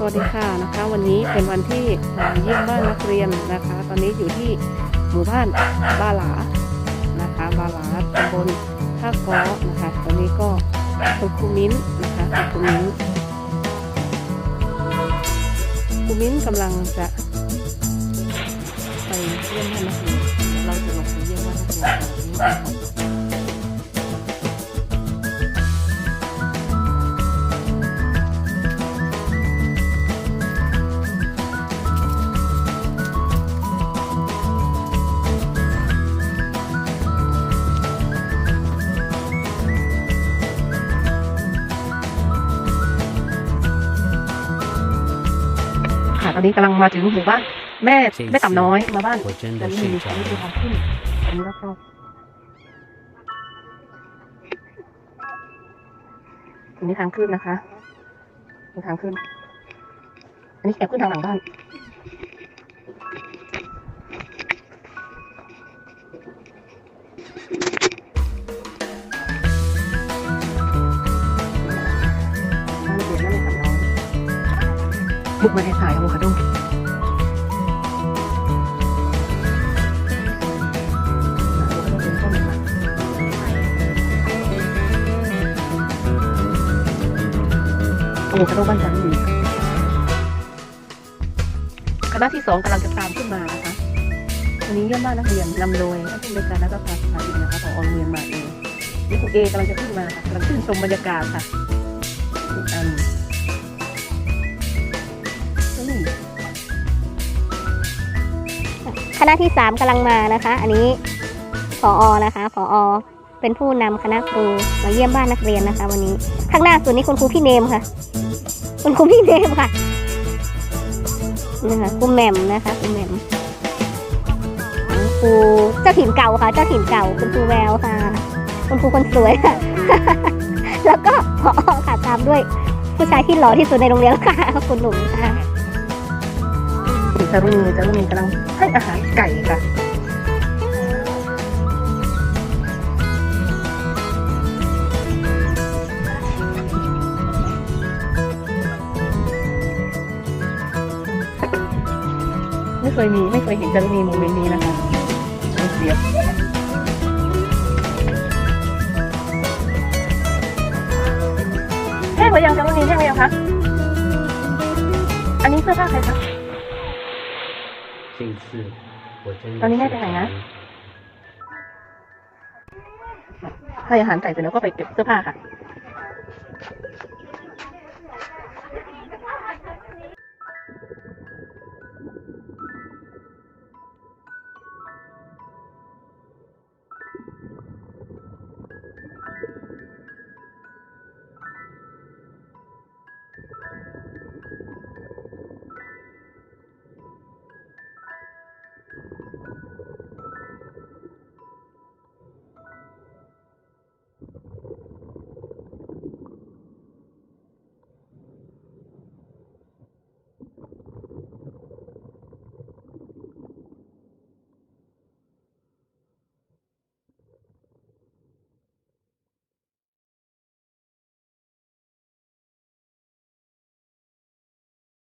สวัสดีค่ะนะคะ วันนี้เป็นวันที่มาเยี่ยมบ้านนักเรียนนะคะ ตอนนี้อยู่ที่หมู่บ้านบาหลานะคะ บาหลาตำบลท่าก้อนะคะ ตอนนี้ก็คุณครูมิ้นนะคะคุณครูมิ้นครูมิ้นกำลังจะไปเยี่ยมบ้านนักเรียนเดี๋ยวเราจะลงไปเยี่ยมบ้านนักเรียน อนนี้กำลังมาถึงหมู่บ้านแม่แม่ต่ำน้อยมาบ้านแต่นี่มีความขึ้นอันนี้ก็นนี้ทางขึ้นนะคะทางขึ้น อันนี้แอบขึ้นทางหลังบ้าน บุกมาในสายอะโวคาโดโอ้โหกระโดบ้านฉันดีคณะที่สองกำลังจะตามขึ้นมานะคะวันนี้เยี่ยมบ้านนักเรียนนำโดยท่านผู้ในวยการและก็ภาษาดินนะคะของโรงเรียนมาเองนี่ครูเอกำลังจะขึ้นมาค่ะกำลังขึ้นชมบรรยากาศค่ะ คณะที่สามกำลังมานะคะ อันนี้ผออนะคะผออเป็นผู้นำคณะครูมาเยี่ยมบ้านนักเรียนนะคะ วันนี้ข้างหน้าสุดนี้คุณครูพี่เนมค่ะ คุณครูพี่เนมค่ะนะคะครูแหม่มนะคะครูแหม่มครูเจ้าถิ่นเก่าค่ะ เจ้าถิ่นเก่าคุณครูแววค่ะ คุณครูคนสวยค่ะ แล้วก็ผออค่ะตามด้วยผู้ชายที่หล่อที่สุดในโรงเรียนค่ะคุณหนุ่มค่ะ จารุณีจารุณีกำลังให้อาหารไก่ค่ะไม่เคยมีไม่เคยเห็นจารุณีโมเมนต์นี้นะคะเดี๋ยวแห้งหรือยังจารุณีแห้งหรือยังคะอันนี้เสื้อผ้าใครคะ 这一次我真的 ตอนนี้แม่ไป 睡 ไหน 着 นะ 了。 ให้อาหารไก่เสร็จแล้วก็ไปเก็บเสื้อผ้าค่ะ